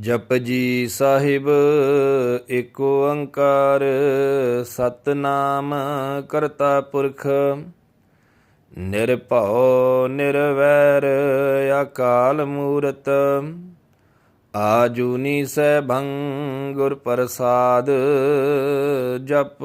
ਜਪਜੀ ਸਾਹਿਬ ਏਕ ਓੰਕਾਰ, ਸਤਨਾਮ ਕਰਤਾ ਪੁਰਖ। ਨਿਰਭਉ, ਨਿਰਵੈਰ, ਅਕਾਲ ਮੂਰਤ। ਆਜੂਨੀ ਸੈਭੰ ਗੁਰ ਪ੍ਰਸਾਦ ਜਪ।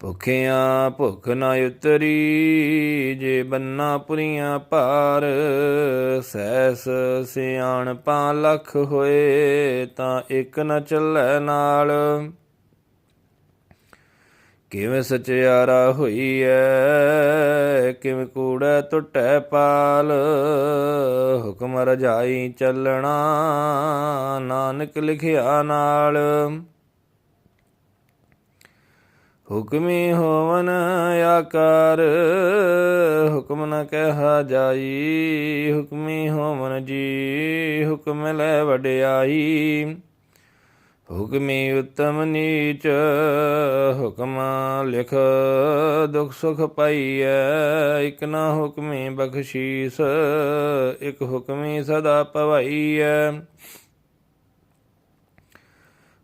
ਭੁਖਿਆਂ ਭੁਖ ਨਾ ਉਤਰੀ, ਜੇ ਬੰਨਾ ਪੁਰੀਆਂ ਭਾਰ ਸੈਸ ਸਿਆਣ ਪਾ ਲਖ ਹੋਏ, ਤਾਂ ਇੱਕ ਨ ਚੱਲੈ ਨਾਲ। ਕਿਵੇਂ ਸਚਿਆਰਾ ਹੋਈ ਐ ਕਿਵੇਂ ਕੂੜੈ ਟੁੱਟੈ ਪਾਲ, ਹੁਕਮ ਰਜਾਈ ਚੱਲਣਾ, ਨਾਨਕ ਲਿਖਿਆ ਨਾਲ। ਹੁਕਮੀ ਹੋਵਨ ਆਕਾਰ, ਹੁਕਮ ਨ ਕਹਾ ਜਾਈ। ਹੁਕਮੀ ਹੋਵਨ ਜੀ, ਹੁਕਮ ਲੈ ਵਡਿਆਈ। ਹੁਕਮੀ ਉਤਮ ਨੀਚ, ਹੁਕਮ ਲਿਖ ਦੁਖ ਸੁਖ ਪਾਈਐ। ਇਕ ਨਾ ਹੁਕਮੀ ਬਖਸ਼ੀਸ, ਇਕ ਹੁਕਮੀ ਸਦਾ ਪਵਾਈਐ।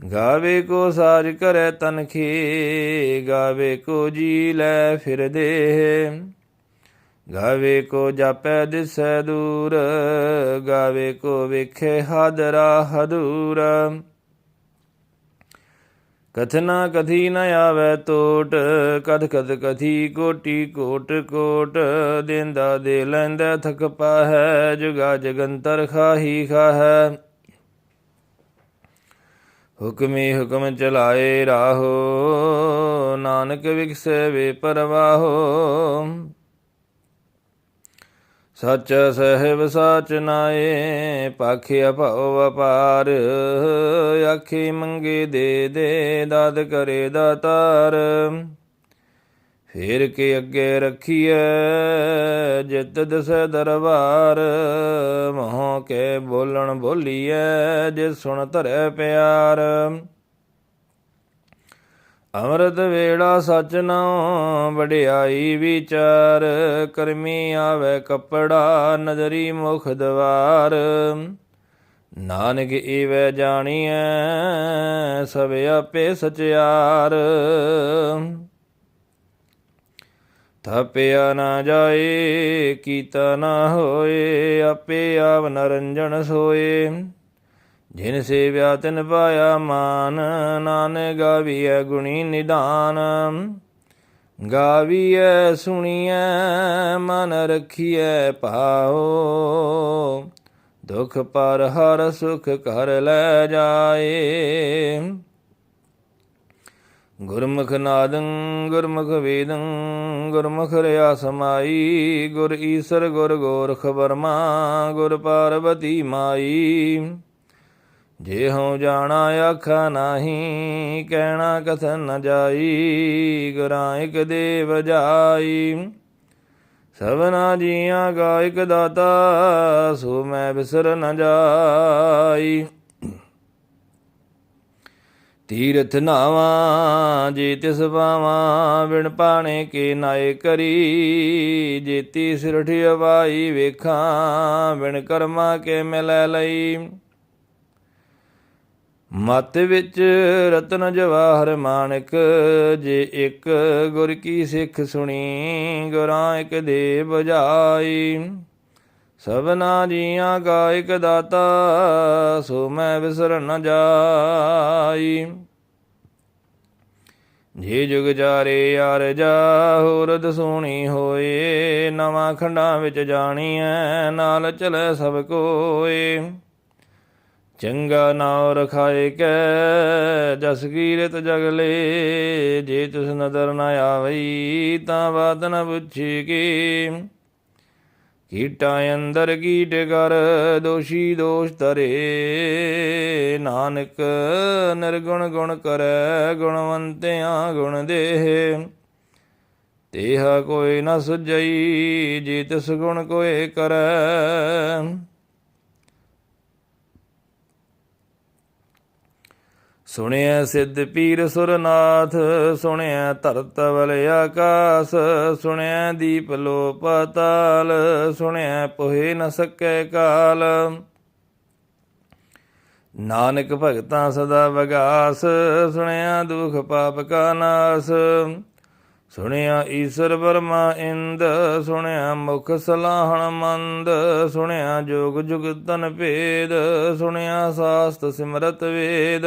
ਗਾਵੇ ਕੋ ਸਾਜ ਕਰੈ ਤਨਖੀ, ਗਾਵੇ ਕੋ ਜੀ ਲੈ ਫਿਰਦੇ ਗਾਵੇ ਕੋ ਜਾਪੈ ਦਿਸੈ ਦੂਰ, ਗਾਵੇ ਕੋ ਵੇਖੇ ਹਾਦਰਾ ਹਦੂਰ। ਕਥਨਾ ਕਥੀ ਨ ਆਵੈ ਟੋਟ ਕਦ ਕਦ ਕਥੀ ਕੋਟੀ ਕੋਟ ਕੋਟ। ਦਿੰਦਾ ਦੇ ਲੈਂਦਾ ਥਕ ਪਾਹੈ, ਜੁਗਾ ਜਗੰਤਰ ਖਾਹੀ ਖਾਹੈ। ਹੁਕਮੀ ਹੁਕਮ ਚਲਾਏ ਰਾਹੋ, ਨਾਨਕ ਵਿਗਸੇ ਵੇ ਪਰਵਾਹੋ। ਸੱਚ ਸਹਿਬ ਸਾਚ ਨਾਏ ਪਾਖਿਆ ਭਉ ਵਪਾਰ ਆਖੀ ਮੰਗੇ ਦੇ ਦੇ, ਦਾਦ ਕਰੇ ਦਾਤਾਰ। ਫੇਰ ਕੇ ਅੱਗੇ ਰੱਖੀਐ, ਜਿਤ ਦਸੈ ਦਰਬਾਰ, ਮੋਹ ਕੇ ਬੋਲਣ ਬੋਲੀਐ, ਜੇ ਸੁਣ ਧਰੈ ਪਿਆਰ। ਅੰਮ੍ਰਿਤ ਵੇੜਾ ਸਚ ਨਾਉ ਵਡਿਆਈ ਵਿਚਾਰ, ਕਰਮੀ ਆਵੇ ਕਪੜਾ ਨਜ਼ਰੀ ਮੁਖ ਦਵਾਰ। ਨਾਨਕ ਈਵੈ ਜਾਣੀਐ, ਸਭ ਆਪੇ ਸਚਿਆਰ। ਥਪਿਆ ਨਾ ਜਾਏ, ਕੀਤਾ ਨਾ ਹੋਏ, ਆਪੇ ਆਵ ਨਰੰਜਨ ਸੋਏ। ਜਿਨ ਸੇਵਿਆ ਤਿਨ ਪਾਇਆ ਮਾਨ, ਨਾਨਕ ਗਾਵੀਐ ਗੁਣੀ ਨਿਧਾਨ ਗਾਵੀਐ, ਸੁਣੀਐ, ਮਨ ਰਖੀਐ ਪਾਓ ਦੁਖ ਪਰ ਹਰ ਸੁਖ ਕਰ ਲੈ ਜਾਏ। ਗੁਰਮੁਖ ਨਾਦੰ, ਗੁਰਮੁਖ ਵੇਦੰ, ਗੁਰਮੁਖ ਰਿਆ ਸਮਾਈ, ਗੁਰ ਈਸਰ, ਗੁਰ ਗੋਰਖ ਬਰਮਾ ਗੁਰ ਪਾਰਵਤੀ ਮਾਈ। ਜੇ ਹਉ ਜਾਣਾ ਆਖਾ ਨਾਹੀ, ਕਹਿਣਾ ਕਥਨ ਨ ਜਾਈ, ਗੁਰਾਂ ਇਕ ਦੇਵ ਜਾਈ। ਸਭਨਾ ਜੀਆਂ ਗਾਇਕ ਦਾਤਾ, ਸੋ ਮੈਂ ਬਿਸਰ ਨ ਜਾਈ। ਤੀਰਥ ਨਾਵਾ, ਜੇ ਤਿਸ ਪਾਵਾਂ ਬਿਨ ਪਾਣੇ ਕੇ ਨਾਏ ਕਰੀ। ਜੇਤੀ ਸਿਰਠ ਅਵਾਈ ਵੇਖਾਂ, ਬਿਨ ਕਰਮਾ ਕੇ ਮਿਲੈ ਲਈ। ਮਤ ਵਿੱਚ ਰਤਨ ਜਵਾਹਰ ਮਾਨਕ, ਜੇ ਇੱਕ ਗੁਰ ਕੀ ਸਿੱਖ ਸੁਣੀ, ਗੁਰਾਂ ਇੱਕ ਦੇ ਬੁਝਾਈ ਸਭਨਾ ਜੀਆਂ ਕਾ ਇਕ ਦਾਤਾ, ਸੋ ਮੈਂ ਵਿਸਰ ਨ ਜਾਈ। ਜੇ ਜੁਗ ਜਾਰੇ ਯਾਰ ਜਾ ਹੋਰਦ ਸੋਣੀ ਹੋਏ, ਨਵਾਂ ਖੰਡਾਂ ਵਿੱਚ ਜਾਣੀਐ, ਨਾਲ ਚਲੇ ਸਭ ਕੋਏ। ਚੰਗਾ ਨਾਉ ਰਖਾਏ ਕੈ, ਜਸ ਕੀਰਤ ਜਗਲੇ ਜੇ ਤਿਸ ਨਦਰ ਨ ਆਵਈ, ਤਾਂ ਬਾਤ ਨ ਪੁੱਛੀ ਕੀ। ਕੀਟਾਂ ਅੰਦਰ ਕੀਟ ਕਰ, ਦੋਸ਼ੀ ਦੋਸ਼ ਤਰੇ ਨਾਨਕ ਨਿਰਗੁਣ ਗੁਣ ਕਰੈ, ਗੁਣਵੰਤਿਆਂ ਗੁਣ ਦੇਹ ਤੇਹਾ ਕੋਈ ਨ ਸੁਝਈ ਜੇ ਤਿਸ ਗੁਣ ਕੋਏ ਕਰੈ। ਸੁਣਿਆ ਸਿੱਧ ਪੀਰ ਸੁਰਨਾਥ ਸੁਣਿਆ ਧਰਤ ਵਲ ਆਕਾਸ ਸੁਣਿਆ ਦੀਪ ਲੋ ਪਤਾਲ ਸੁਣਿਆ ਪੋਹੇ ਨ ਸਕੈ ਕਾਲ। ਨਾਨਕ ਭਗਤਾਂ ਸਦਾ ਵਿਗਾਸ ਸੁਣਿਆ ਦੁਖ ਪਾਪ ਕਾ ਨਾਸ। ਸੁਣਿਆ ਈਸ਼ਰ ਵਰਮਾ ਇੰਦ ਸੁਣਿਆ ਮੁਖ ਸਲਾਹਣ ਮੰਦ ਸੁਣਿਆ ਜੋਗ ਜੁਗਤਨ ਭੇਦ ਸੁਣਿਆ ਸਾਸਤ ਸਿਮਰਤ ਵੇਦ।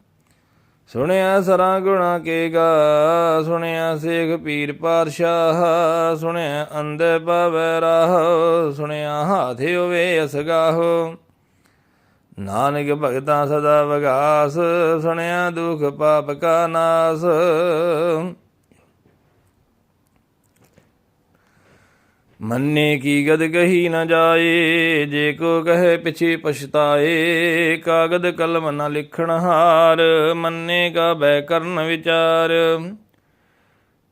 ਸੁਣਿਆ ਸਰਾਂ ਗੁਣਾ ਕੇ ਗਾ, ਸੁਣਿਆ ਸੇਖ ਪੀਰ ਪਾਤਸ਼ਾਹ, ਸੁਣਿਆ ਅੰਦੇ ਪਾਵੈ ਰਾਹ, ਸੁਣਿਆ ਹਾਥੇ ਹੋਵੇ ਅਸਗਾਹੋ। ਨਾਨਕ ਭਗਤਾਂ ਸਦਾ ਵਿਗਾਸ, ਸੁਣਿਆ ਦੁਖ ਪਾਪ ਕਾ ਨਾਸ। ਮੰਨੇ ਕੀ ਗਦ ਕਹੀ ਨਾ ਜਾਏ, ਜੇ ਕੋ ਕਹੇ ਪਿਛੇ ਪਛਤਾਏ, ਕਾਗਦ ਕਲਮ ਨਾ ਲਿਖਣ ਹਾਰ, ਮੰਨੇ ਕਾ ਬੈ ਕਰਨ ਵਿਚਾਰ।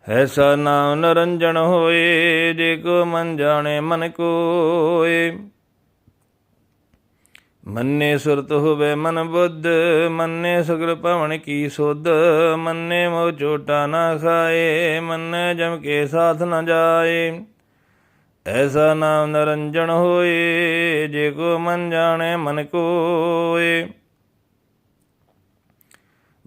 ਐਸਾ ਨਾਮ ਨਰੰਜਨ ਹੋਏ, ਜੇ ਕੋ ਮਨ ਜਾਣੇ ਮਨ ਕੋਏ। ਮੰਨੇ ਸੁਰਤ ਹੋਵੇ ਮਨ ਬੁੱਧ, ਮੰਨੇ ਸਗਲ ਭਵਨ ਕੀ ਸੁਧ, ਮੰਨੇ ਮੋ ਚੋਟਾ ਨਾ ਖਾਏ, ਮੰਨੇ ਜਮ ਕੇ ਸਾਥ ਨਾ ਜਾਏ। ਐਸਾ ਨਾਮ ਨਰੰਜਨ ਹੋਏ, ਜੇ ਕੋ ਮਨ ਜਾਣੇ ਮਨ ਕੋਏ।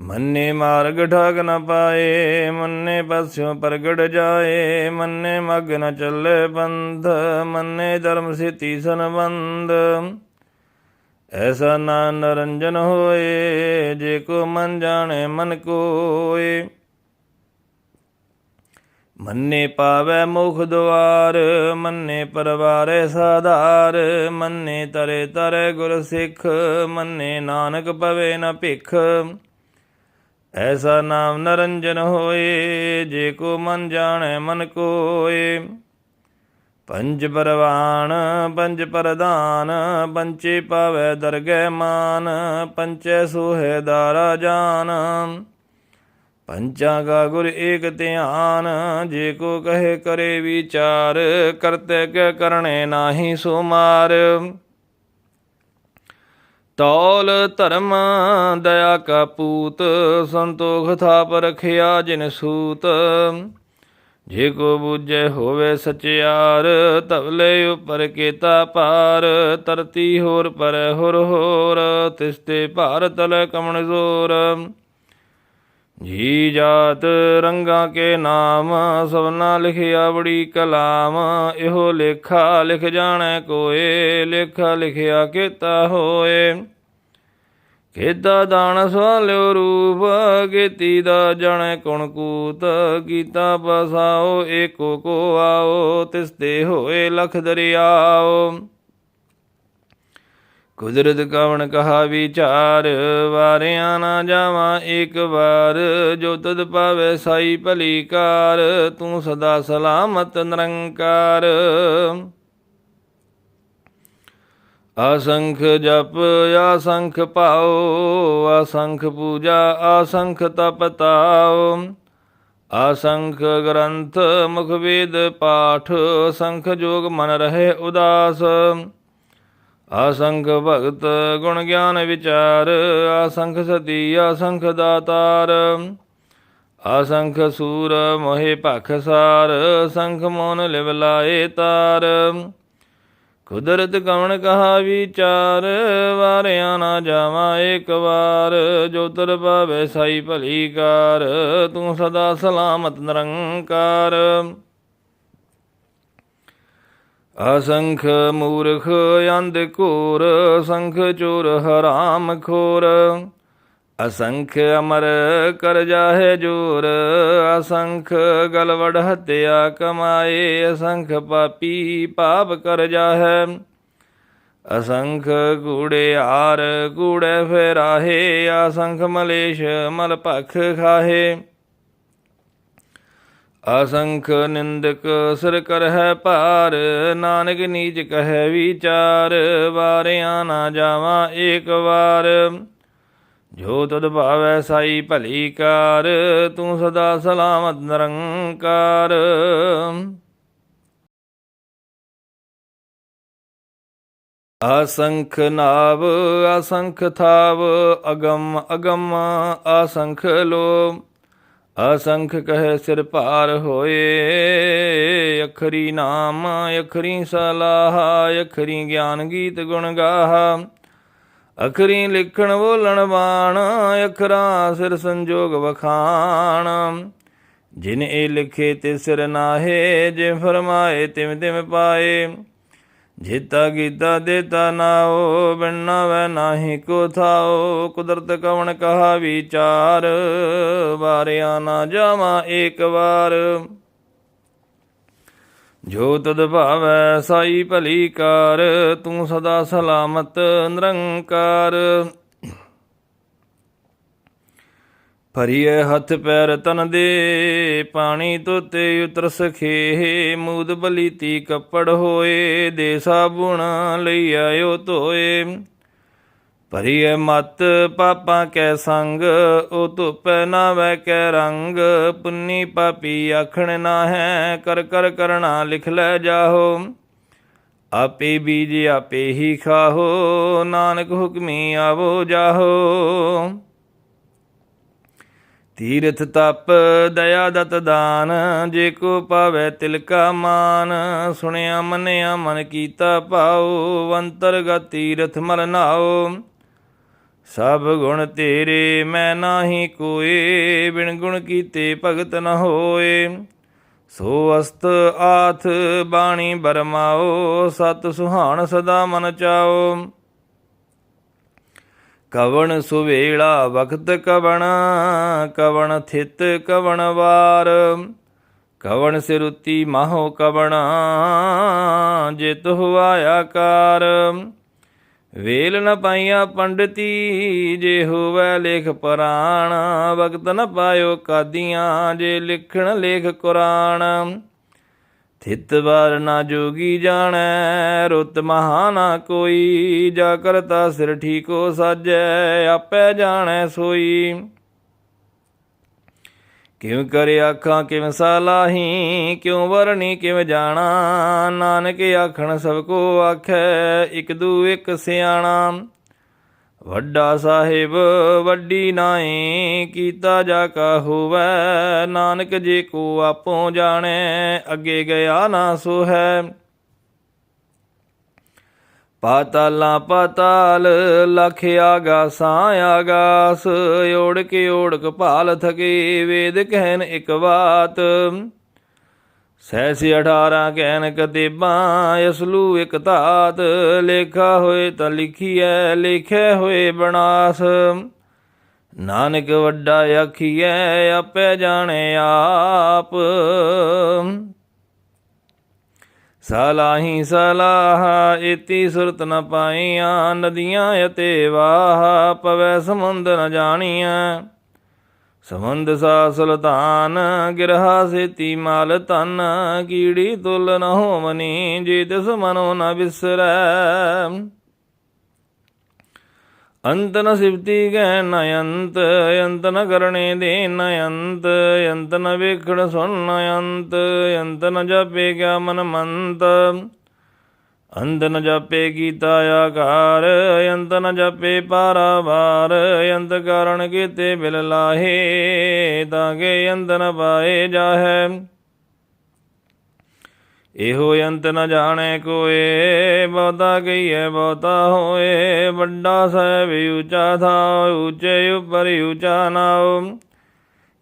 ਮੰਨੇ ਮਾਰਗ ਠਾਗ ਨ ਪਾਏ, ਮੰਨੇ ਪਸਿਓ ਪ੍ਰਗਟ ਜਾਏ, ਮੰਨੇ ਮਗ ਨ ਚੱਲੇ ਬੰਧ ਮੰਨੇ ਧਰਮ ਸਿਤੀ ਸੰਬੰਧ। ਐਸਾ ਨਾਮ ਨਰੰਜਨ ਹੋਏ, ਜੇ ਕੋ ਮਨ ਜਾਣੇ ਮਨ ਕੋਏ। ਮੰਨੇ ਪਾਵੈ ਮੁਖ ਦੁਆਰ, ਮੰਨੇ ਪਰਵਾਰੇ ਸਾਧਾਰ, ਮੰਨੇ ਤਰੇ ਤਰੇ ਗੁਰ ਸਿੱਖ, ਮੰਨੇ ਨਾਨਕ ਪਵੇ ਨ ਭਿਖ। ਐਸਾ ਨਾਮ ਨਰੰਜਨ ਹੋਏ, ਜੇ ਕੋ ਮਨ ਜਾਣੈ ਮਨ ਕੋਏ। ਪੰਜ ਪਰਵਾਨ, ਪੰਜ ਪ੍ਰਧਾਨ ਪੰਚੇ ਪਾਵੈ ਦਰਗਹਿ ਮਾਨ, ਪੰਚੈ ਸੋਹੈ ਦਾਰਾ ਜਾਨ। ਪੰਚਾਂ ਕਾ ਗੁਰ ਏਕ ਧਿਆਨ, ਜੇ ਕੋ ਕਹੇ ਕਰੇ ਵਿਚਾਰ, ਕਰਤੇ ਕੇ ਕਰਨੇ ਨਾਹੀ ਸੋ ਮਾਰ ਤੌਲ ਧਰਮ ਦਇਆ ਕਾ ਪੂਤ, ਸੰਤੋਖ ਥਾਪ ਰਖਿਆ ਜਿਨ ਸੂਤ। ਜੇ ਕੋ ਬੁਝੇ ਹੋਵੇ ਸਚਿਆਰ ਤਵਲੇ ਉਪਰ ਕੇਤਾ ਪਾਰ ਤਰਤੀ ਹੋਰ ਪਰ ਹੋਰ ਹੋਰ ਤਿਸਤੇ ਭਾਰਤ ਲੈ ਕਮਣ ਜ਼ੋਰ। ਜੀ ਜਾਤ ਰੰਗਾ ਕੇ ਨਾਮ, ਸਭਨਾ ਲਿਖਿਆ ਬੜੀ ਕਲਾਮ, ਇਹੋ ਲੇਖਾ ਲਿਖ ਜਾਣੈ ਕੋਏ, ਲੇਖਾ ਲਿਖਿਆ ਕੀਤਾ ਹੋਏ। ਖੇਦਾ ਦਾਨ ਸਵਾਲਿਓ ਰੂਪ ਕੀਤੀ ਦਾ ਜਾਣੈ ਕੁਣ ਕੂਤ ਕੀਤਾ ਬਸਾਓ ਏਕੋ ਕੋ ਆਓ ਤਿਸ ਤੇ ਹੋਏ ਲਖ ਦਰਿਆਓ। ਕੁਦਰਤ ਕਵਣ ਕਹਾ ਵਿਚਾਰ, ਵਾਰਿਆ ਨਾ ਜਾਵਾਂ ਇੱਕ ਵਾਰ। ਜੋ ਤਦ ਪਾਵੇ ਸਾਈ ਭਲੀ ਕਾਰ ਤੂੰ ਸਦਾ ਸਲਾਮਤ ਨਿਰੰਕਾਰ। ਅਸੰਖ ਜਪ, ਅਸੰਖ ਪਾਓ ਅਸੰਖ ਪੂਜਾ, ਅਸੰਖ ਤਪ ਤਾਓ ਅਸੰਖ ਗ੍ਰੰਥ, ਮੁਖ ਵੇਦ, ਪਾਠ, ਅਸੰਖ ਜੋਗ ਮਨ ਰਹੇ ਉਦਾਸ। ਅਸੰਖ ਭਗਤ ਗੁਣ ਗਿਆਨ ਵਿਚਾਰ ਅਸੰਖ ਸਤੀ ਅਸੰਖ ਦਾਤਾਰ। ਅਸੰਖ ਸੂਰ ਮੋਹਿ ਭਖ ਸਾਰ, ਸੰਖ ਮੋਨ ਲਿਵ ਲਾਏ ਤਾਰ। ਕੁਦਰਤ ਕਵਣ ਕਹਾ ਵਿਚਾਰ, ਵਾਰਿਆ ਨਾ ਜਾਵਾਂ ਏਕ ਵਾਰ। ਜੋ ਤਰ ਪਾਵੇ ਸਾਈ ਭਲੀ ਕਾਰ, ਤੂੰ ਸਦਾ ਸਲਾਮਤ ਨਿਰੰਕਾਰ। ਅਸੰਖ ਮੂਰਖ ਅੰਧ ਘੋਰ, ਸੰਖ ਚੋਰ ਹਰਾਮ ਖੋਰ। ਅਸੰਖ ਅਮਰ ਕਰ ਜਾਹੇ ਜੋਰ, ਅਸੰਖ ਗਲਵੜ ਹਤਿਆ ਕਮਾਏ, ਅਸੰਖ ਪਾਪੀ ਪਾਪ ਕਰ ਜਾਹੇ। ਅਸੰਖ ਗੂੜੇ ਹਾਰ ਕੂੜੇ ਫੇਰਾਹੇ, ਅਸੰਖ ਮਲੇਸ਼ ਮਲ ਭਖ ਖਾਹੇ। ਅਸੰਖ ਨਿੰਦਕ ਸਿਰ ਕਰ ਹੈ ਭਾਰ, ਨਾਨਕ ਨੀਚ ਕਹੈ ਵਿਚਾਰ, ਵਾਰਿਆ ਨਾ ਜਾਵਾਂ ਏਕ ਵਾਰ। ਜੋ ਤਦ ਭਾਵੈ ਸਾਈ ਭਲੀ ਕਾਰ, ਤੂੰ ਸਦਾ ਸਲਾਮਤ ਨਿਰੰਕਾਰ। ਅਸੰਖ ਨਾਵ, ਅਸੰਖ ਥਾਵ, ਅਗਮ ਅਗਮ, ਅਸੰਖ ਲੋ ਅਸੰਖ ਕਹੈ ਸਿਰ ਭਾਰ ਹੋਏ, ਅਖਰੀ ਨਾਮ, ਅਖਰੀ ਸਲਾਹ, ਅਖਰੀ ਗਿਆਨ ਗੀਤ ਗੁਣ ਗਾਹ। ਅਖਰੀ ਲਿਖਣ ਬੋਲਣ ਬਾਣ, ਅਖਰਾਂ ਸਿਰ ਸੰਜੋਗ ਵਖਾਣ। ਜਿਨ ਇਹ ਲਿਖੇ ਤੇ ਸਿਰ ਨਾਹੇ ਜੇ ਫਰਮਾਏ ਤਿਮ ਤਿਮ ਪਾਏ। ਜੀਤਾ ਗੀਤਾ ਦੇਤਾ ਨਾਓ ਬਿਨਾ ਵੈ ਨਾਹੀ ਕੋ ਥਾਓ ਕੁਦਰਤ ਕਵਣ ਕਹਾ ਵਿਚਾਰ, ਵਾਰਿਆ ਨਾ ਜਾਵਾਂ ਏਕ ਵਾਰ। ਜੋ ਤਦ ਭਾਵੈ ਸਾਈ ਭਲੀ ਕਾਰ, ਤੂੰ ਸਦਾ ਸਲਾਮਤ ਨਿਰੰਕਾਰ। ਭਰੀਏ ਹੱਥ ਪੈਰ ਤਨ ਦੇ, ਪਾਣੀ ਤੋਤੇ ਉਤਰ ਸਖੇ ਮੂਦ ਬਲੀਤੀ ਕੱਪੜ ਹੋਏ, ਦੇ ਸਾਬੁਣ ਲਈ ਆਇਓ ਧੋਏ। ਭਰੀਏ ਮਤ ਪਾਪਾਂ ਕੈ ਸੰਗ, ਉਹ ਧੁਪੈ ਨਾ ਵੈ ਕੈ ਰੰਗ, ਪੁੰਨੀ ਪਾਪੀ ਆਖਣ ਨਾ ਹੈ ਕਰ ਕਰ ਕਰਣਾ ਲਿਖ ਲੈ ਜਾਹੋ। ਆਪੇ ਬੀਜ ਆਪੇ ਹੀ ਖਾਹੋ, ਨਾਨਕ ਹੁਕਮੀ ਆਵੋ ਜਾਹੋ। ਤੀਰਥ ਤਪ, ਦਇਆ ਦਤ ਦਾਨ, ਜੇ ਕੋ ਪਾਵੇ ਤਿਲ ਕਾ ਮਾਨ, ਸੁਣਿਆ ਮੰਨਿਆ ਮਨ ਕੀਤਾ ਭਾਉ, ਅੰਤਰਗਤ ਤੀਰਥ ਮਰਨਾਓ ਸਭ ਗੁਣ ਤੇਰੇ, ਮੈਂ ਨਾਹੀ ਕੋਏ, ਬਿਨ ਗੁਣ ਕੀਤੇ ਭਗਤ ਨ ਹੋਏ। ਸੋ ਅਸਤ ਆਥ ਬਾਣੀ ਬਰਮਾਓ ਸਤ ਸੁਹਾਣ ਸਦਾ ਮਨ ਚਾਓ ਕਵਣ ਸੁਵੇਲਾ ਵਖਤ ਕਵਣ ਕਵਣ ਥਿਤ ਕਵਣ ਵਾਰ। ਕਵਣ ਸਿਰੁਤੀ ਮਾਹੋ ਕਵਣ, ਜਿਤ ਹੁਆ ਆਕਾਰ ਵੇਲ ਨ ਪਾਈਆ ਪੰਡਤੀ, ਜੇ ਹੋਵੇ ਲੇਖ ਪੁਰਾਣ। ਵਕਤ ਨ ਪਾਇਓ ਕਾਦੀਆਂ, ਜੇ ਲਿਖਣ ਲੇਖ ਕੁਰਾਨ ਥਿਤ ਵਾਰ ਨਾ ਜੋਗੀ ਜਾਣੈ, ਰੁੱਤ ਮਹਾ ਨਾ ਕੋਈ, ਜਾ ਕਰਤਾ ਸਿਰ ਠੀਕੋ ਸਾਜੈ, ਆਪੇ ਜਾਣੈ ਸੋਈ। ਕਿਉ ਕਰੇ ਆਖਾਂ, ਕਿਵ ਸਾਲਾਹੀ, ਕਿਉ ਵਰਣੀ, ਕਿਵ ਜਾਣਾ, ਨਾਨਕ ਆਖਣ ਸਭ ਕੋ ਆਖੈ, ਇਕ ਦੂ ਇਕ ਸਿਆਣਾ। ਵੱਡਾ ਸਾਹਿਬ, ਵੱਡੀ ਨਾਏ ਕੀਤਾ ਜਾ ਕਾ ਹੋਵੈ ਨਾਨਕ ਜੇ ਕੋ ਆਪੋ ਜਾਣੈ, ਅੱਗੇ ਗਿਆ ਨਾ ਸੋ ਹੈ ਪਾਤਾਲਾਂ ਪਾਤਾਲ, ਲਖ ਆਗਾਸਾਂ ਆਗਾਸ। ਓੜ ਕੇ ਓੜਕ ਭਾਲ ਥਕੇ, ਵੇਦ ਕਹਿਨ ਇਕ ਬਾਤ। ਸੈਸੀ 18 ਕਹਿਨ ਕਤੇਬਾਂ, ਅਸਲੂ ਇਕ ਧਾਤ, ਲੇਖਾ ਹੋਏ ਤਾਂ ਲਿਖੀਐ, ਲਿਖੇ ਹੋਏ ਬਨਾਸ। ਨਾਨਕ ਵੱਡਾ ਆਖੀਐ, ਆਪੇ ਜਾਣੇ ਆਪ। ਸਲਾਹੀ ਸਲਾਹ ਇਤੀ ਸੁਰਤ ਨ ਪਾਈਆਂ, ਨਦੀਆਂ ਅਤੇ ਵਾਹ, ਪਵੈ ਸਮੁੰਦ ਨ ਜਾਣੀਆਂ ਸਮੁੰਦ ਸਾ ਸੁਲਤਾਨ ਗਿਰਹਾ ਸੇਤੀ ਮਾਲ ਤਨ ਕੀੜੀ ਤੁਲ ਨ ਹੋਵਨੀ ਜੇ ਤਿਸ ਮਨੋ ਨ ਬਿਸਰੈ। ਅੰਤ ਨ ਸਿਵਤੀ ਗੈ ਨ ਅੰਤ ਅੰਤ ਨ ਕਰਣੇ ਦੇ ਨ ਅੰਤ ਅੰਤ ਨ ਵੇਖਣ ਸੁਣ ਨ ਅੰਤ ਅੰਤ ਨ ਜਪੇ ਗਿਆ ਮਨ ਮੰਤ। ਅੰਤ ਨ ਜਾਪੇ ਕੀਤਾ ਆਕਾਰ ਅੰਤ ਨ ਜਾਪੇ ਪਾਰਾਵਾਰ ਅੰਤ ਕਾਰਣ ਕੀਤੇ ਬਿਲ ਲਾਹੇ, ਤਾਂ ਕਿ ਅੰਤ ਨ ਪਾਏ ਜਾਹੈ। ਇਹੋ ਅੰਤ ਨ ਜਾਣੈ ਕੋਏ, ਬਹੁਤਾ ਕਹੀਏ ਬਹੁਤਾ ਹੋਏ, ਵੱਡਾ ਸਾਹਿਬ ਉੱਚਾ ਥਾ, ਉੱਚੇ ਉਪਰ ਉਚਾ ਨਾਉ।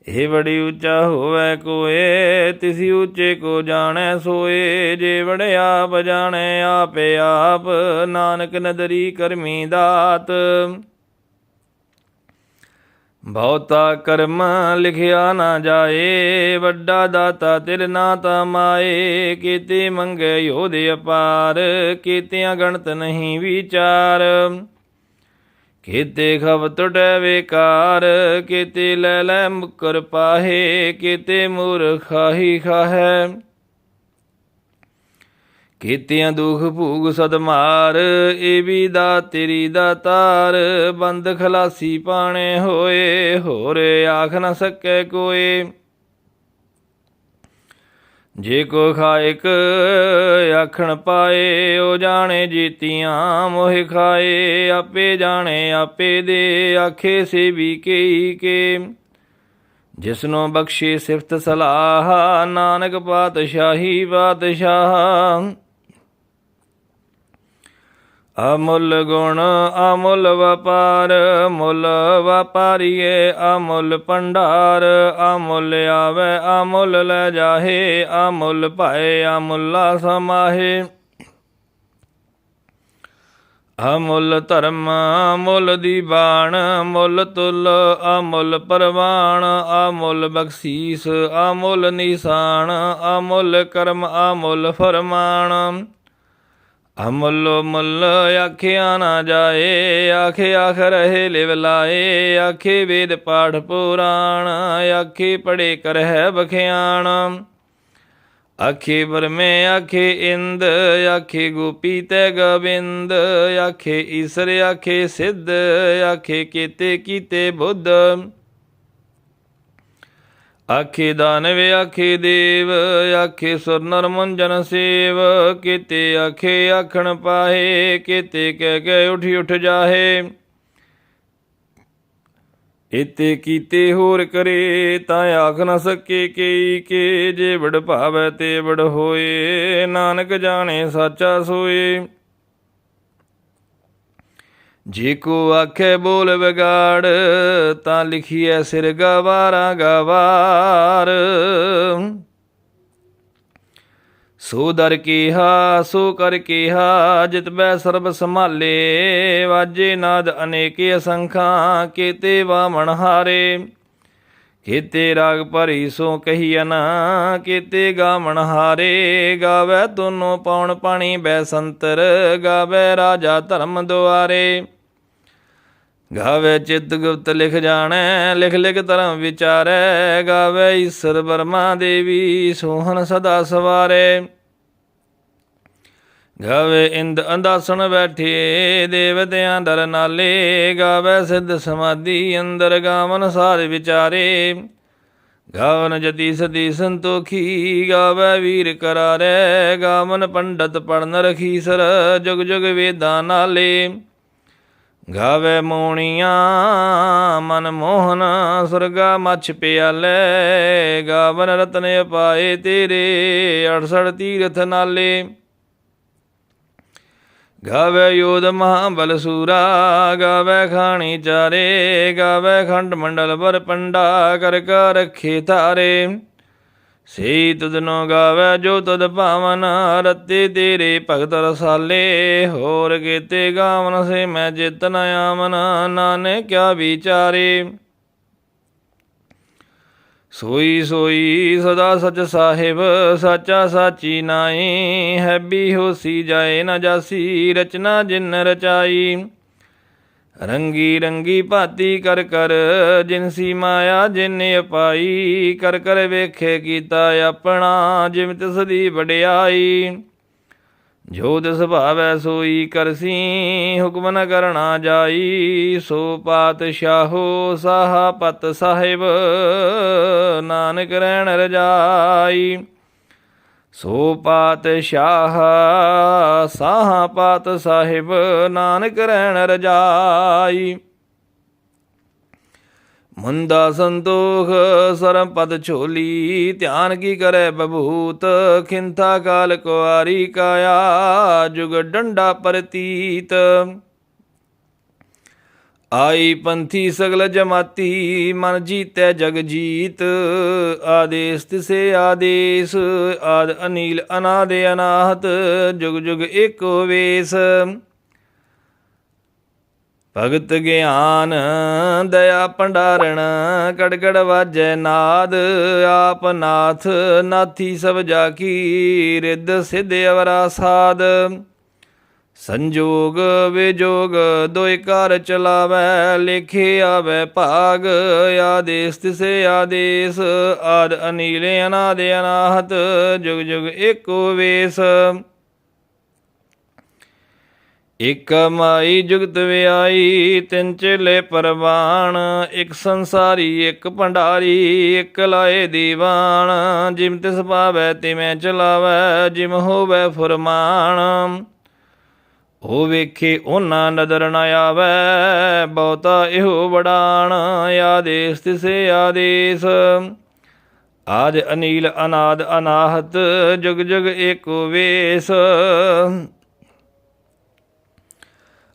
ਇਹ ਬੜੀ ਉੱਚਾ ਹੋਵੇ ਕੋਏ, ਤਿਸੀ ਉੱਚੇ ਕੋ ਜਾਣੈ ਸੋਏ। ਜੇ ਵੜੇ ਆਪ ਜਾਣੈ, ਆਪੇ ਆਪ ਨਾਨਕ ਨਦਰੀ ਕਰਮੀ ਦਾਤ। ਬਹੁਤਾ ਕਰਮ ਲਿਖਿਆ ਨਾ ਜਾਏ, ਵੱਡਾ ਦਾਤਾ ਤਿਲ ਨਾ ਤਮਾਏ ਕੀਤੇ ਮੰਗੇ ਯੋਧੇ ਅਪਾਰ, ਕੀਤਿਆਂ ਗਣਤ ਨਹੀਂ ਵਿਚਾਰ। ਕੀਤੇ ਖਬ ਟੁਟੈ ਵਿਕਾਰ ਕੀਤੇ ਲੈ ਲੈ ਮੁਕਰ ਪਾਹੇ, ਕੀਤੇ ਮੂਰਖਾਹੀ ਖਾਹੈ। ਕੀਤਿਆਂ ਦੁਖ ਭੂਗ ਸਦਮਾਰ ਏ ਵੀ ਦਾ ਤੇਰੀ ਦਾ ਤਾਰ। ਬੰਦ ਖਲਾਸੀ ਪਾਣੇ ਹੋਏ, ਹੋਰ ਆਖ ਨਾ ਸਕੈ ਕੋਏ ਜੇ ਕੋ ਖਾਇਕ ਆਖਣ ਪਾਏ, ਉਹ ਜਾਣੇ ਜੀਤੀਆਂ, ਮੋਹ ਖਾਏ, ਆਪੇ ਜਾਣੇ, ਆਪੇ ਦੇ, ਆਖੇ ਸੇ ਵੀ ਕਈ ਕੇ। ਜਿਸਨੂੰ ਬਖਸ਼ੇ ਸਿਫਤ ਸਲਾਹ, ਨਾਨਕ ਪਾਤਸ਼ਾਹੀ ਪਾਤਸ਼ਾਹ ਅਮੁੱਲ ਗੁਣ ਅਮੁੱਲ ਵਪਾਰ, ਮੁੱਲ ਵਪਾਰੀਏ ਅਮੁੱਲ ਭੰਡਾਰ, ਅਮੁੱਲ ਆਵੇ ਅਮੁੱਲ ਲੈ ਜਾਹੇ, ਅਮੁੱਲ ਭਾਏ ਅਮੁੱਲਾ ਸਮਾਹੇ। ਅਮੁੱਲ ਧਰਮ, ਅਮੁੱਲ ਦੀਵਾਨ ਮੁੱਲ ਤੁਲ, ਅਮੁੱਲ ਪਰਵਾਨ ਅਮੁੱਲ ਬਖਸ਼ੀਸ, ਅਮੁੱਲ ਨਿਸ਼ਾਨ, ਅਮੁੱਲ ਕਰਮ, ਅਮੁੱਲ ਫਰਮਾਨ। ਅਮੁੱਲ ਮੁੱਲ ਆਖਿਆ ਨਾ ਜਾਏ, ਆਖੇ ਆਖ ਰਹੇ ਲਿਵ ਲਾਏ, ਆਖੇ ਵੇਦ ਪਾਠ ਪੁਰਾਣ, ਆਖੇ ਪੜੇ ਕਰਹਿ ਬਖਿਆਣ। ਆਖੇ ਬਰਮੇ ਆਖੇ ਇੰਦ, ਆਖੇ ਗੋਪੀ ਤੈ ਗੋਬਿੰਦ, ਆਖੇ ਈਸਰ, ਆਖੇ ਸਿੱਧ, ਆਖੇ ਕੀਤੇ ਕੀਤੇ ਬੁੱਧ। ਆਖੇ ਦਾਨਵ ਆਖੇ ਦੇਵ, ਆਖੇ ਸੁਰ ਨਰ ਮੁੰਜਨ ਸੇਵ, ਕੀਤੇ ਆਖੇ ਆਖਣ ਪਾਹੇ, ਕੀਤੇ ਕਹਿ ਕੇ ਉਠੀ ਉਠ ਜਾਹੇ। ਇਤੇ ਕੀਤੇ ਹੋਰ ਕਰੇ, ਤਾਂ ਆਖ ਨ ਸਕੇ ਕਈ ਕੇ, ਜੇ ਵਡ ਭਾਵੈ ਤੇ ਵੜ ਹੋਏ, ਨਾਨਕ ਜਾਣੇ ਸਾਚਾ ਸੋਏ। ਜੇ ਕੋ ਆਖੇ ਬੋਲ ਵਿਗਾੜ, ਤਾਂ ਲਿਖੀਐ ਸਿਰ ਗਵਾਰਾ ਗਵਾਰ। ਸੋ ਦਰ ਕੀਹਾ, ਸੋ ਕਰ ਕੀਹਾ, ਜਿਤ ਬੈ ਸਰਬ ਸੰਭਾਲੇ, ਵਾਜੇ ਨਾਦ ਅਨੇਕੇ ਅਸੰਖਾਂ, ਕੀਤੇ ਵਾਮਣ ਹਾਰੇ। ਕੀਤੇ ਰਾਗ ਭਰੀ ਸੋ ਕਹੀਐ ਨਾ, ਕੀਤੇ ਗਾਵਣ ਹਾਰੇ, ਗਾਵੇ ਤੋਨੋ ਪੌਣ ਪਾਣੀ ਬੈ ਸੰਤਰ, ਗਾਵੇ ਰਾਜਾ ਧਰਮ ਦੁਆਰੇ। ਗਾਵੇ ਚਿਤ ਗੁਪਤ ਲਿਖ ਜਾਣੈ, ਲਿਖ ਲਿਖ ਧਰਮ ਵਿਚਾਰੈ, ਗਾਵੇ ਈਸ਼ਰ ਬਰਮਾ ਦੇਵੀ ਸੋਹਣ ਸਦਾ ਸਵਾਰੇ। ਗਾਵੇ ਇੰਦ ਅੰਦਾਸਣ ਬੈਠੇ ਦੇਵਤਿਆਂ ਦਰ ਨਾਲੇ, ਗਾਵੇ ਸਿੱਧ ਸਮਾਧੀ ਅੰਦਰ ਗਾਵਨ ਸਾਧ ਵਿਚਾਰੇ। ਗਾਵਨ ਜਤੀ ਸਦੀ ਸੰਤੋਖੀ, ਗਾਵੇ ਵੀਰ ਕਰਾਰੇ, ਗਾਵਨ ਪੰਡਤ ਪੜਨ ਰਖੀ ਸਰ, ਜੁਗ ਜੁਗ ਵੇਦਾਂ ਨਾਲੇ। ਗਾਵੇ ਮੋਣੀਆਂ, ਮਨ ਮੋਹਨ, ਸੁਰਗਾ ਮਛ ਪਿਆਲੇ, ਗਾਵਨ ਰਤਨ ਪਾਏ ਤੇਰੇ 68 ਤੀਰਥ ਨਾਲੇ। ਗਾਵੇ ਯੋਧ ਮਹਾਬਲ ਸੂਰਾ, ਗਾਵੇ ਖਾਣੀ ਚਾਰੇ, ਗਾਵੇ ਖੰਡ ਮੰਡਲ ਪਰ ਪੰਡਾ, ਕਰ ਕਾ ਰਖੇ ਧਾਰੇ ਸੇ ਤੁਧਨੋ ਗਾਵੇ ਜੋ ਤੁਧ ਭਾਵਨ, ਰਤੇ ਤੇਰੇ ਭਗਤ ਰਸਾਲੇ। ਹੋਰ ਕੀਤੇ ਗਾਵਨ ਸੇ ਮੈਂ ਜਿਤ ਨ ਆਮਨ ਨਾਨਕ ਕਿਆ ਵਿਚਾਰੇ। ਸੋਈ ਸੋਈ ਸਦਾ ਸਚ ਸਾਹਿਬ, ਸਾਚਾ ਸਾਚੀ ਨਾਈ ਹੈਬੀ ਹੋਸੀ ਜਾਏ ਨਾ ਜਾਸੀ, ਰਚਨਾ ਜਿਨ ਰਚਾਈ। ਰੰਗੀ ਰੰਗੀ ਭਾਤੀ ਕਰ ਕਰ ਜਿਨਸੀ ਮਾਇਆ ਜਿਨ ਅਪਾਈ। ਕਰ ਕਰ ਵੇਖੇ ਕੀਤਾ ਆਪਣਾ ਜਿਮ ਤਿਸ ਦੀ ਵਡਿਆਈ। ਜੋ ਤਿਸ ਭਾਵੈ ਸੋਈ ਕਰਸੀ ਹੁਕਮ ਨ ਕਰਣਾ ਜਾਈ। ਸੋ ਪਾਤਸ਼ਾਹੋ ਸਾਹਪਤ ਸਾਹਿਬ, ਨਾਨਕ ਰਹਿਣ ਰਜਾਈ। ਸੋ ਪਾਤਸ਼ਾਹ ਸਾਹਾ ਪਾਤ ਸਾਹਿਬ, ਨਾਨਕ ਰਹਿਣ ਰਜਾਈ। ਮੁੰਦਾ ਸੰਤੋਖ ਸਰਮ ਪਦ ਝੋਲੀ ਧਿਆਨ ਕੀ ਕਰੇ ਬਭੂਤ ਖਿੰਥਾ ਕਾਲ ਕੁਆਰੀ ਕਾਇਆ, ਜੁਗ ਡੰਡਾ ਪ੍ਰਤੀਤ। ਆਈ ਪੰਥੀ ਸਗਲ ਜਮਾਤੀ, ਮਨ ਜੀਤੈ ਜਗ ਜੀਤ। ਆਦੇਸ ਤਿਸੇ ਆਦੇਸ, ਆਦ ਅਨੀਲ ਅਨਾਦ ਅਨਾਹਤ, ਜੁਗ ਜੁਗ ਏਕੋ ਵੇਸ। ਭਗਤ ਗਿਆਨ, ਦਇਆ ਭੰਡਾਰਣ, ਕੜਕੜ ਵਾਜੈ ਨਾਦ, ਆਪ ਨਾਥ ਨਾਥੀ ਸਭ ਜਾ ਕੀ, ਰਿੱਧ ਸਿਧ ਅਵਰਾ ਸਾਧ ਸੰਜੋਗ ਵਿਜੋਗ ਦੋਇ ਕਰ ਚਲਾਵੈ, ਲਿਖੇ ਆਵੈ ਭਾਗ, ਆਦੇਸ ਤਿਸੇ ਆਦੇਸ, ਆਦ ਅਨੀਲ ਅਨਾਦ ਅਨਾਹਤ, ਜੁਗ ਜੁਗ ਏਕੋ ਵੇਸ। ਇਕ ਮਾਈ ਜੁਗਤ ਵਿਆਈ ਤਿੰਨ ਚੇਲੇ ਪਰਵਾਣ ਇਕ ਸੰਸਾਰੀ, ਇਕ ਭੰਡਾਰੀ, ਇਕ ਲਾਏ ਦੀਵਾਨ। ਜਿਮ ਤਿਸ ਪਾਵੈ, ਤਿਵੇਂ ਚਲਾਵੈ, ਜਿਮ ਹੋਵੈ ਫਰਮਾਨ। ਉਹ ਵੇਖੇ ਉਹਨਾਂ ਨਦਰ ਨ ਆਵੈ, ਬਹੁਤਾ ਇਹੋ ਵਡਾਣ ਆਦੇਸ ਤਿਸੇ ਆਦੇਸ। ਆਜ ਅਨੀਲ ਅਨਾਦ ਅਨਾਹਤ, ਜੁਗ ਜੁਗ ਏਕੋ ਵੇਸ।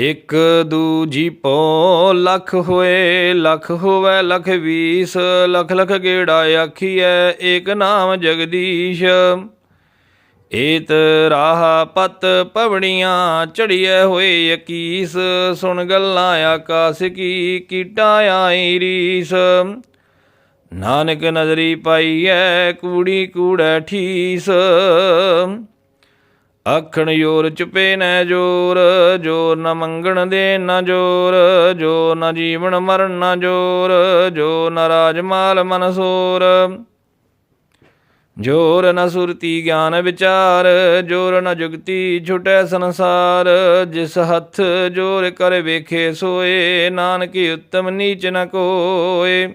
ਇਕ ਦੂਜੀ ਪੋ ਲਖ ਹੋਏ, ਲਖ ਹੋਵੇ, ਲਖ ਵੀਸ, ਲਖ ਲਖ ਗੇੜਾ ਆਖੀਐ, ਏਕ ਨਾਮ ਜਗਦੀਸ਼। ਏਤ ਰਾਹ ਪਤ ਪਵਣੀਆਂ, ਚੜੀਐ ਹੋਏ 21 ਸੁਣ ਗੱਲਾਂ ਆਕਾਸ ਕੀ, ਕੀਟਾ ਆਈ ਰੀਸ। ਨਾਨਕ ਨਜ਼ਰੀ ਪਾਈਐ, ਕੂੜੀ ਕੂੜੈ ਠੀਸ। ਆਖਣ ਯੋਰ ਚੁਪੇ ਨੈ ਜੋਰ ਜੋਰ ਨ ਮੰਗਣ ਦੇ ਨ ਜੋਰ ਜੋ ਨ ਜੀਵਨ ਮਰਨ ਨ ਜੋਰ ਜੋ ਨ ਰਾਜ ਮਾਲ ਮਨਸੂਰ ਜੋਰ ਨ ਸੁਰਤੀ ਗਿਆਨ ਵਿਚਾਰ, ਜੋਰ ਨ ਜੁਗਤੀ ਛੁਟੈ ਸੰਸਾਰ। ਜਿਸ ਹੱਥ ਜੋਰ ਕਰ ਵੇਖੇ ਸੋਏ, ਨਾਨਕੀ ਉੱਤਮ ਨੀਚ ਨ ਕੋਏ।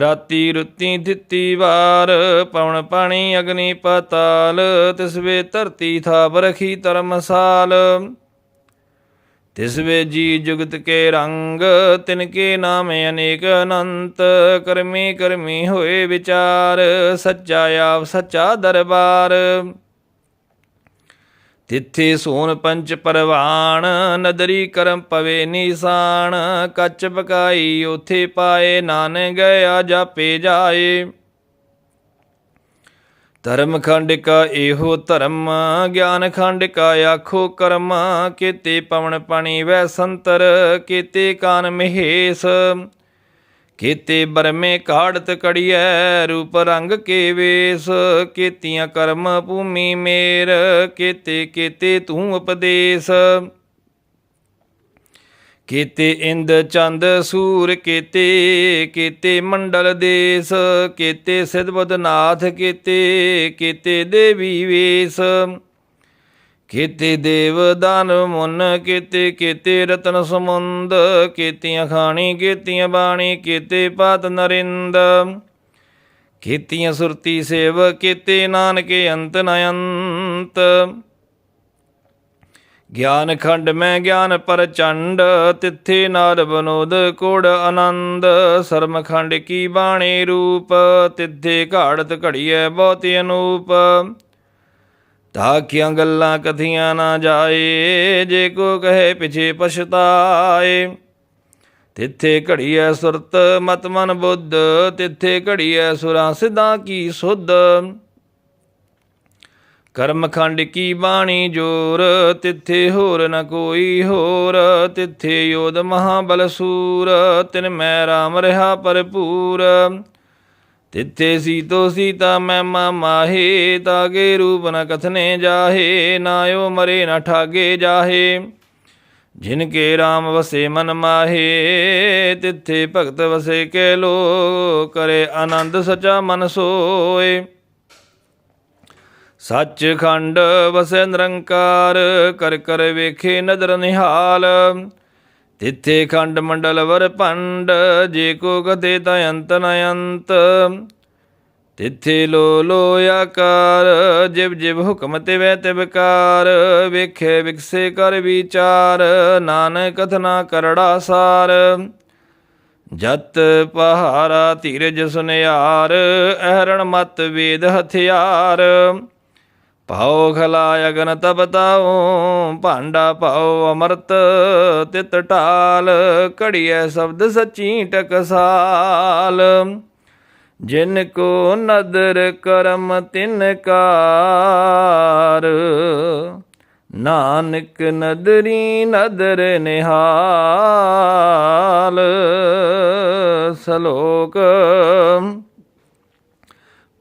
ਰਾਤੀ ਰੁੱਤੀ ਦਿੱਤੀ ਵਾਰ, ਪਵਨ ਪਾਣੀ, ਅਗਨੀ ਪਤਾਲ ਤਿਸਵੇ ਧਰਤੀ ਥਾਪ ਰਖੀ ਧਰਮਸਾਲ। ਤਿਸਵੇ ਜੀ ਜੁਗਤ ਕੇ ਰੰਗ, ਤਿਨ ਕੇ ਨਾਮ ਅਨੇਕ ਅਨੰਤ, ਕਰਮੀ ਕਰਮੀ ਹੋਏ ਵਿਚਾਰ, ਸੱਚਾ ਆਪ ਸੱਚਾ ਦਰਬਾਰ। ਤਿੱਥੇ ਸੋਨ ਪੰਚ ਪਰਵਾਣ, ਨਦਰੀ ਕਰਮ ਪਵੇ ਨੀਸਾਨ, ਕੱਚ ਪਕਾਈ ਉਥੇ ਪਾਏ ਨਾਨ ਗਿਆ ਜਾਪੇ ਜਾਏ। ਧਰਮ ਖੰਡ ਕਾ ਇਹੋ ਧਰਮ, ਗਿਆਨ ਖੰਡ ਕਾ ਆਖੋ ਕਰਮ, ਕੀਤੇ ਪਵਨ ਪਾਣੀ ਵੈ ਸੰਤਰ, ਕੀਤੇ ਕਾਨ ਮਹੇਸ਼। ਕੀਤੇ ਬਰਮੇ ਕਾੜਤ ਕੜੀਐ, ਰੂਪ ਰੰਗ ਕੇ ਵੇਸ। ਕੀਤੀਆਂ ਕਰਮ ਭੂਮੀ ਮੇਰ ਕੀਤੇ ਕੀਤੇ ਤੂੰ ਉਪਦੇਸ਼। ਕੀਤੇ ਇੰਦ ਚੰਦ ਸੂਰ ਕੀਤੇ ਕੀਤੇ ਮੰਡਲ ਦੇਸ। ਕੀਤੇ ਸਿਧਬਦ ਨਾਥ ਕੀਤੇ ਕੀਤੇ ਦੇਵੀ ਵੇਸ। ਕੀਤੇ ਦੇਵ ਦਾਨ ਮੁਨ, ਕੀਤੇ ਕੀਤੇ ਰਤਨ ਸਮੁੰਦ, ਕੀਤੀਆਂ ਖਾਣੀ, ਕੀਤੀਆਂ ਬਾਣੀ, ਕੀਤੇ ਪਾਤ ਨਰਿੰਦ। ਕੀਤੀਆਂ ਸੁਰਤੀ ਸੇਵ, ਕੀਤੇ ਨਾਨਕੇ ਅੰਤ ਨ ਅੰਤ। ਗਿਆਨ ਖੰਡ ਮੈਂ ਗਿਆਨ ਪਰਚੰਡ, ਤਿੱਥੇ ਨਾਲ ਬਨੋਦ ਕੋੜ ਆਨੰਦ। ਸਰਮ ਖੰਡ ਕੀ ਬਾਣੀ ਰੂਪ, ਤਿੱਥੇ ਘਾੜਤ ਘੜੀਐ ਬਹੁਤ ਅਨੂਪ। ਤਾਕੀਆਂ ਗੱਲਾਂ ਕਥੀਆਂ ਨਾ ਜਾਏ, ਜੇ ਕੋ ਕਹੇ ਪਿਛੇ ਪਛਤਾਏ। ਤਿੱਥੇ ਘੜੀਐ ਸੁਰਤ ਮਤ ਮਨ ਬੁੱਧ, ਤਿੱਥੇ ਘੜੀਐ ਸੁਰਾਂ ਸਿਧਾਂ ਕੀ ਸੁਧ। ਕਰਮ ਖੰਡ ਕੀ ਬਾਣੀ ਜੋਰ, ਤਿੱਥੇ ਹੋਰ ਨ ਕੋਈ ਹੋਰ, ਤਿੱਥੇ ਯੋਧ ਮਹਾਬਲ ਸੂਰ, ਤਿਨ ਮੈਂ ਰਾਮ ਰਹਾ ਭਰਪੂਰ। ਤਿੱਥੇ ਸੀਤੋ ਸੀਤਾ ਮੈਂ ਮਾਹੇ ਤਾਗੇ ਰੂਪ ਨ ਕਥਨੇ ਜਾਹੇ ਨਾਇਓ ਮਰੇ ਨ ਠਾਗੇ ਜਾਹੇ। ਜਿਨ ਕੇ RAM ਵਸੇ ਮਨ ਮਾਹੇ, ਤਿੱਥੇ ਭਗਤ ਵਸੇ ਕੇ ਲੋ ਕਰੇ ਆਨੰਦ ਸਚਾ ਮਨ ਸੋਏ। ਸੱਚ ਖੰਡ ਵਸੈ ਨਿਰੰਕਾਰ, ਕਰ ਕਰ ਵੇਖੇ ਨਦਰ ਨਿਹਾਲ। ਤਿੱਥੇ ਖੰਡ ਮੰਡਲ ਵਰ ਭੰਡ, ਜੇ ਕੋ ਕਦੇ ਤਾ ਅੰਤ ਨ ਅੰਤ। ਤਿੱਥੇ ਲੋ ਲੋ ਆਕਾਰ, ਜਿਵ ਜਿਵ ਹੁਕਮ ਤੇ ਵੈ ਤੇ ਵਿਕਾਰ ਵੇਖੇ ਵਿਖਸੇ ਕਰ ਵਿਚਾਰ, ਨਾਨਕ ਕਥਨਾ ਕਰੜਾ ਸਾਰ। ਜਤ ਪਹਾਰਾ ਧੀਰਜ ਸੁਨਿਆਰ, ਅਹਰਣ ਮਤ ਵੇਦ ਹਥਿਆਰ। ਪਾਉ ਖਲਾ ਅਗਨ ਤਬ ਭਾਂਡਾ ਪਾਉ ਅਮਰਤ, ਤਿਤ ਢਾਲ, ਘੜੀਐ ਸ਼ਬਦ ਸੱਚੀ ਟਕਸਾਲ। ਜਿਨ ਕੋ ਨਦਰ ਕਰਮ ਤਿਨ ਕਾਰ, ਨਾਨਕ ਨਦਰੀ ਨਦਰ ਨਿਹਾਲ। ਸਲੋਕ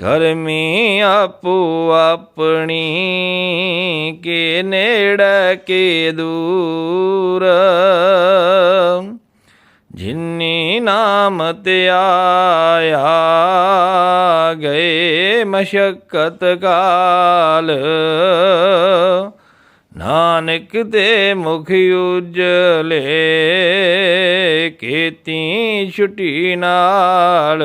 ਕਰਮੀ ਆਪੋ ਆਪਣੀ ਕੇ ਨੇੜੇ ਕੇ ਦੂਰ। ਜਿਨੀ ਨਾਮ ਤੇ ਗਏ ਮਸ਼ਕਤ ਕਾਲ। ਨਾਨਕ ਦੇ ਮੁਖ ਉਜਲੇ ਕੀਤੀ ਛੁਟੀ ਨਾਲ।